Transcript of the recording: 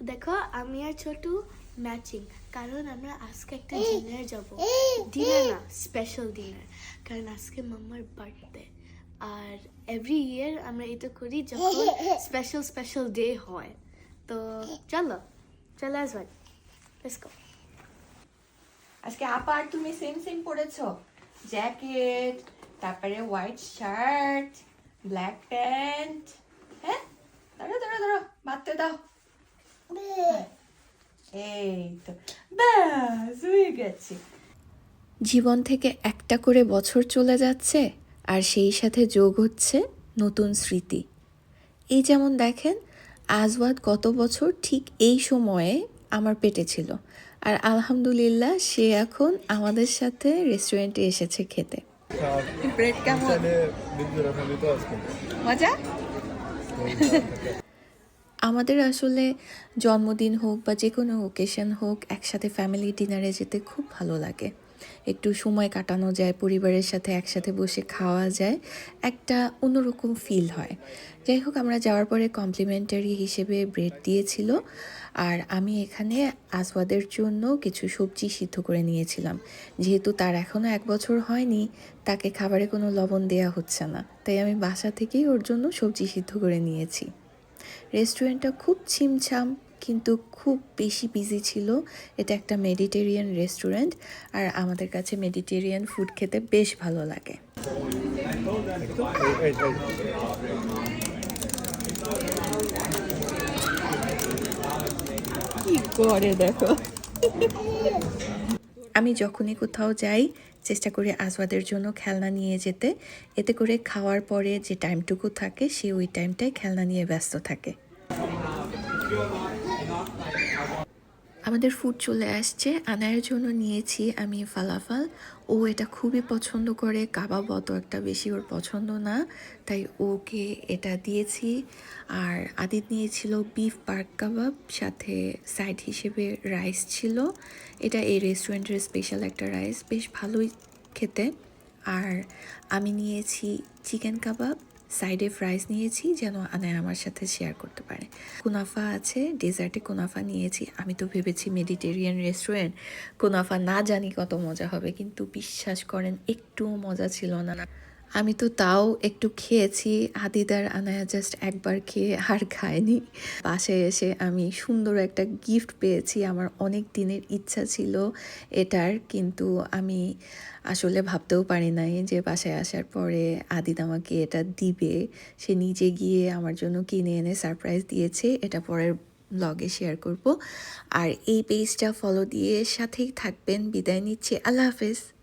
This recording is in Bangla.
দেখো আমি আর ছোটু ম্যাচিং কারণ আমরা আজকে একটা ডিনার যাব। ডিনার না স্পেশাল ডিনার কারণ আজকে মাম্মার বার্থডে আর এভরি ইয়ার আমরা এটা করি যখন স্পেশাল স্পেশাল ডে হয়। তো চলো চলো আসবাই লেটস গো আজকে আপা আর তুমি সেম সেম পরেছো। জ্যাকেট তারপরে হোয়াইট শার্ট ব্ল্যাক প্যান্ট হ্যাঁ? ধরো ধরো ধরো বাঁধতে দাও। এই তো ব্যাস হয়ে গেছে। জীবন থেকে একটা করে বছর চলে যাচ্ছে আর সেই সাথে যোগ হচ্ছে নতুন স্মৃতি। এই যেমন দেখেন আজওয়াদ গত বছর ঠিক এই সময়ে আমার পেটে ছিল আর আলহামদুলিল্লাহ সে এখন আমাদের সাথে রেস্টুরেন্টে এসেছে খেতে। ব্রেড কেমন? মজা? আমাদের আসলে জন্মদিন হোক বা যে কোনো ওকেশন হোক, একসাথে ফ্যামিলি ডিনারে যেতে খুব ভালো লাগে। একটু সময় কাটানো যায়, পরিবারের সাথে একসাথে বসে খাওয়া যায়, একটা অন্যরকম ফিল হয়। যাই হোক, আমরা যাওয়ার পরে কমপ্লিমেন্টারি হিসেবে ব্রেড দিয়েছিল আর আমি এখানে আসওয়াদের জন্য কিছু সবজি সিদ্ধ করে নিয়েছিলাম। যেহেতু তার এখনও এক বছর হয়নি, তাকে খাবারে কোনো লবণ দেওয়া হচ্ছে না। তাই আমি বাসা থেকেই ওর জন্য সবজি সিদ্ধ করে নিয়েছি। রেস্টুরেন্টটা খুব ছিমছাম, কিন্তু খুব বেশি বিজি ছিল। এটা একটা মেডিটেরিয়ান রেস্টুরেন্ট আর আমাদের কাছে মেডিটেরিয়ান ফুড খেতে বেশ ভালো লাগে। কি করে দেখো? আমি যখনই কোথাও যাই, চেষ্টা করি আজওয়াদের জন্য খেলনা নিয়ে যেতে। এতে করে খাওয়ার পরে যে টাইমটুকু থাকে, সে ওই টাইমটায় খেলনা নিয়ে ব্যস্ত থাকে। আমাদের ফুড চলে আসছে। আনায়ের জন্য নিয়েছি আমি ফালাফাল ও এটা খুবই পছন্দ করে। কাবাব অত একটা বেশি ওর পছন্দ না। তাই ওকে এটা দিয়েছি। আর আদিত নিয়েছিল বিফ পার্ক কাবাব, সাথে সাইড হিসেবে রাইস ছিল। এটা এই রেস্টুরেন্টের স্পেশাল একটা রাইস বেশ ভালোই খেতে। আর আমি নিয়েছি চিকেন কাবাব। সাইডে ফ্রাইস নিয়েছি যেন আনায় আমার সাথে শেয়ার করতে পারে। কুনাফা আছে ডেজার্টে কুনাফা নিয়েছি। আমি তো ভেবেছি মেডিটেরিয়ান রেস্টুরেন্ট কুনাফা না জানি কত মজা হবে, কিন্তু বিশ্বাস করেন একটুও মজা ছিল না। আমি তো তাও একটু খেয়েছি। আদিদার আনায়া জাস্ট একবার খেয়ে আর খায়নি বাসায় এসে আমি সুন্দর একটা গিফট পেয়েছি। আমার অনেক দিনের ইচ্ছা ছিল এটার, কিন্তু আমি আসলে ভাবতেও পারি নাই যে বাসায় আসার পরে আদিদ আমাকে এটা দিবে। সে নিজে গিয়ে আমার জন্য কিনে এনে সারপ্রাইজ দিয়েছে। এটা পরের ব্লগে শেয়ার করব। আর এই পেজটা ফলো দিয়ে সাথেই থাকবেন। বিদায় নিচ্ছি। আল্লাহ হাফেজ।